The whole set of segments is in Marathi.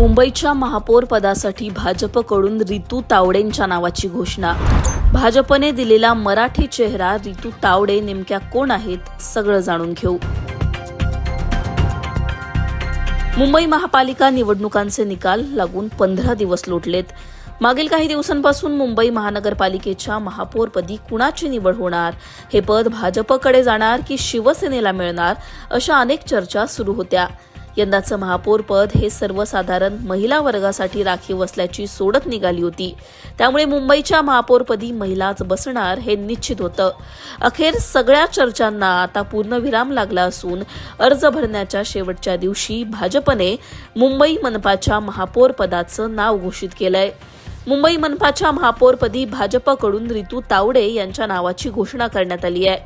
मुंबईच्या महापौर पदासाठी भाजपकडून रितू तावडेंच्या नावाची घोषणा. भाजपने दिलेला मराठी चेहरा रितू तावडे नेमक्या कोण आहेत सगळं जाणून घेऊ. मुंबई महापालिका निवडणुकांचे निकाल लागून पंधरा दिवस लोटलेत. मागील काही दिवसांपासून मुंबई महानगरपालिकेच्या महापौरपदी कुणाची निवड होणार हे पद भाजपकडे जाणार की शिवसेनेला मिळणार अशा अनेक चर्चा सुरू होत्या. यंदाचं महापौर पद हे सर्वसाधारण महिला वर्गासाठी राखीव असल्याची सोडत निघाली होती. त्यामुळे मुंबईच्या महापौरपदी महिलाच बसणार हे निश्चित होतं. अखेर सगळ्या चर्चांना आता पूर्णविराम लागला असून अर्ज भरण्याच्या शेवटच्या दिवशी भाजपने मुंबई मनपाच्या महापौर पदाचं नाव घोषित केलंय. मुंबई मनपाच्या महापौरपदी भाजपकडून रितू तावडे यांच्या नावाची घोषणा करण्यात आली आहे.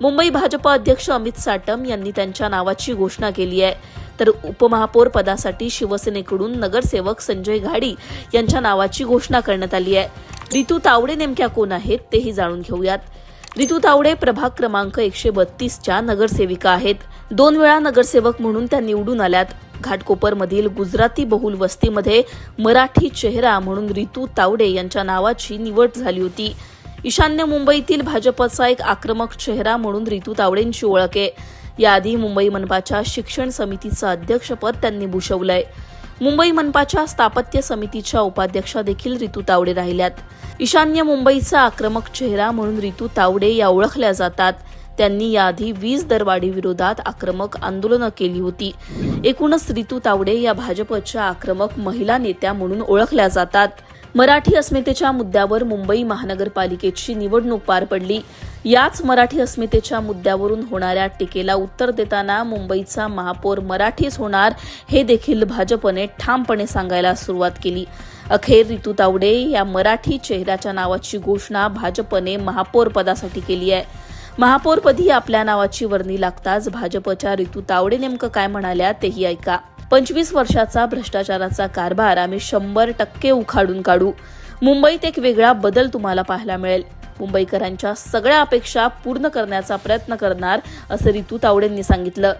मुंबई भाजप अध्यक्ष अमित साटम यांनी त्यांच्या नावाची घोषणा केली आहे. तर उपमहापौर पदासाठी शिवसेनेकडून नगरसेवक संजय घाडी यांच्या नावाची घोषणा करण्यात आली आहे. रितू तावडे नेमक्या कोण आहेत तेही जाणून घेऊयात. रितू तावडे प्रभाग क्रमांक एकशे बत्तीसच्या नगरसेविका आहेत. दोन वेळा नगरसेवक म्हणून त्या निवडून आल्यात. घाटकोपरमधील गुजराती बहुल वस्तीमध्ये मराठी चेहरा म्हणून रितू तावडे यांच्या नावाची निवड झाली होती. ईशान्य मुंबईतील भाजपचा एक आक्रमक चेहरा म्हणून रितू तावडेंची ओळख आहे. याआधी मुंबई मनपाच्या शिक्षण समितीचं अध्यक्षपद त्यांनी भूषवलंय. मुंबई मनपाच्या स्थापत्य समितीच्या उपाध्यक्षा देखील रितू तावडे राहिल्यात. ईशान्य मुंबईचा आक्रमक चेहरा म्हणून रितू तावडे या ओळखल्या जातात. त्यांनी याआधी वीज दरवाढी विरोधात आक्रमक आंदोलनं केली होती. एकूणच रितू तावडे या भाजपच्या आक्रमक महिला नेत्या म्हणून ओळखल्या जातात. मराठी अस्मितेच्या मुद्द्यावर मुंबई महानगरपालिकेची निवडणूक पार पडली. याच मराठी अस्मितेच्या मुद्द्यावरून होणाऱ्या टीकेला उत्तर देताना मुंबईचा महापौर मराठीच होणार हे देखील भाजपने ठामपणे सांगायला सुरुवात केली. अखेर रितू तावडे या मराठी चेहऱ्याच्या नावाची घोषणा भाजपने महापौर पदासाठी केली आहे. महापौरपदी आपल्या नावाची वर्णी लागताच भाजपच्या रितू तावडे नेमकं काय म्हणाल्या तेही ऐका. पंचवीस वर्षाचा भ्रष्टाचाराचा कारभार आम्ही शंभर टक्के उखाडून काढू. मुंबईत एक वेगळा बदल तुम्हाला पाहायला मिळेल. मुंबईकरांच्या सगळ्या अपेक्षा पूर्ण करण्याचा प्रयत्न करणार असं रितू तावडेंनी सांगितलं.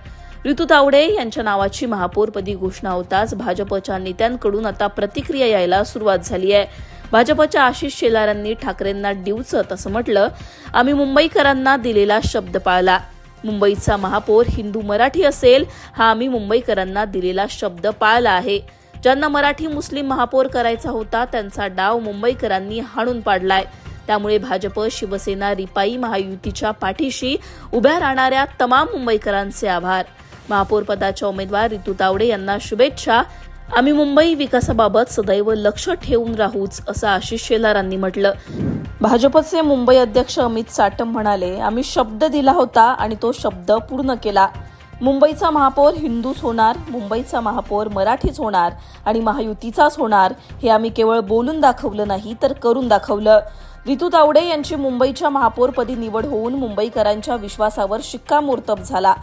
रितू तावडे यांच्या नावाची महापौरपदी घोषणा होताच भाजपच्या नेत्यांकडून आता प्रतिक्रिया यायला सुरुवात झाली आहे. भाजपच्या आशिष शेलारांनी ठाकरेंना डिवचत असं म्हटलं. आम्ही मुंबईकरांना दिलेला शब्द पाळला. मुंबईचा महापौर हिंदू मराठी असेल हा आम्ही मुंबईकरांना दिलेला शब्द पाळला आहे. ज्यांना मराठी मुस्लिम महापौर करायचा होता त्यांचा डाव मुंबईकरांनी हाणून पाडलाय. त्यामुळे भाजप शिवसेना रिपाई महायुतीच्या पाठीशी उभ्या राहणाऱ्या तमाम मुंबईकरांचे आभार. महापौर पदाच्या उमेदवार रितू तावडे यांना शुभेच्छा. आम्ही मुंबई विकासाबाबत सदैव लक्ष ठेवून राहूच असं आशिष शेलारांनी म्हटलं. भाजपचे मुंबई अध्यक्ष अमित साटम म्हणाले आम्ही शब्द दिला होता आणि तो शब्द पूर्ण केला. मुंबईचा महापौर हिंदूच होणार मुंबईचा महापौर मराठीच होणार आणि महायुतीचाच होणार हे आम्ही केवळ बोलून दाखवलं नाही तर करून दाखवलं. रितू तावडे यांची मुंबईच्या महापौरपदी निवड होऊन मुंबईकरांच्या विश्वासावर शिक्कामोर्तब झाला.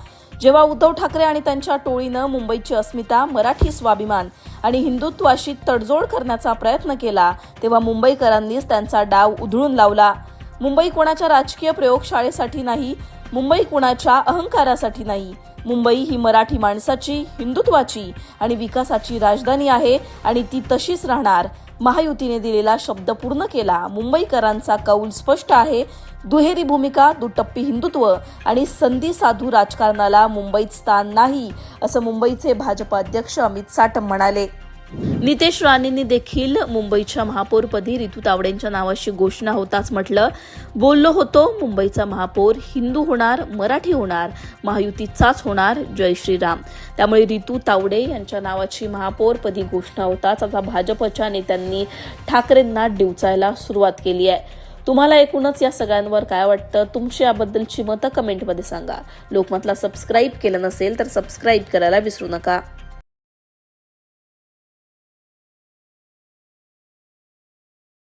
जेव्हा उद्धव ठाकरे आणि त्यांच्या टोळीनं मुंबईची अस्मिता मराठी स्वाभिमान आणि हिंदुत्वाशी तडजोड करण्याचा प्रयत्न केला तेव्हा मुंबईकरांनीच त्यांचा डाव उधळून लावला. मुंबई कोणाच्या राजकीय प्रयोगशाळेसाठी नाही मुंबई कुणाच्या अहंकारासाठी नाही. मुंबई ही मराठी माणसाची हिंदुत्वाची आणि विकासाची राजधानी आहे आणि ती तशीच राहणार. महायुतीने दिलेला शब्द पूर्ण केला. मुंबईकरांचा कौल स्पष्ट आहे. दुहेरी भूमिका दुटप्पी हिंदुत्व आणि संधी साधू राजकारणाला मुंबईत स्थान नाही असं मुंबईचे भाजप अध्यक्ष अमित साटम म्हणाले. नितेश राणेंनी देखील मुंबईच्या महापौरपदी रितू तावडेंच्या नावाची घोषणा होताच म्हटलं. बोललो होतो मुंबईचा महापौर हिंदू होणार मराठी होणार महायुतीचाच होणार जय श्रीराम. त्यामुळे रितू तावडे यांच्या नावाची महापौरपदी घोषणा होताच आता भाजपच्या नेत्यांनी ठाकरेंना डिवचायला सुरुवात केली आहे. तुम्हाला एकूणच या सगळ्यांवर काय वाटतं? तुमची याबद्दलची मतं कमेंटमध्ये सांगा. लोकमतला सबस्क्राईब केलं नसेल तर सबस्क्राईब करायला विसरू नका.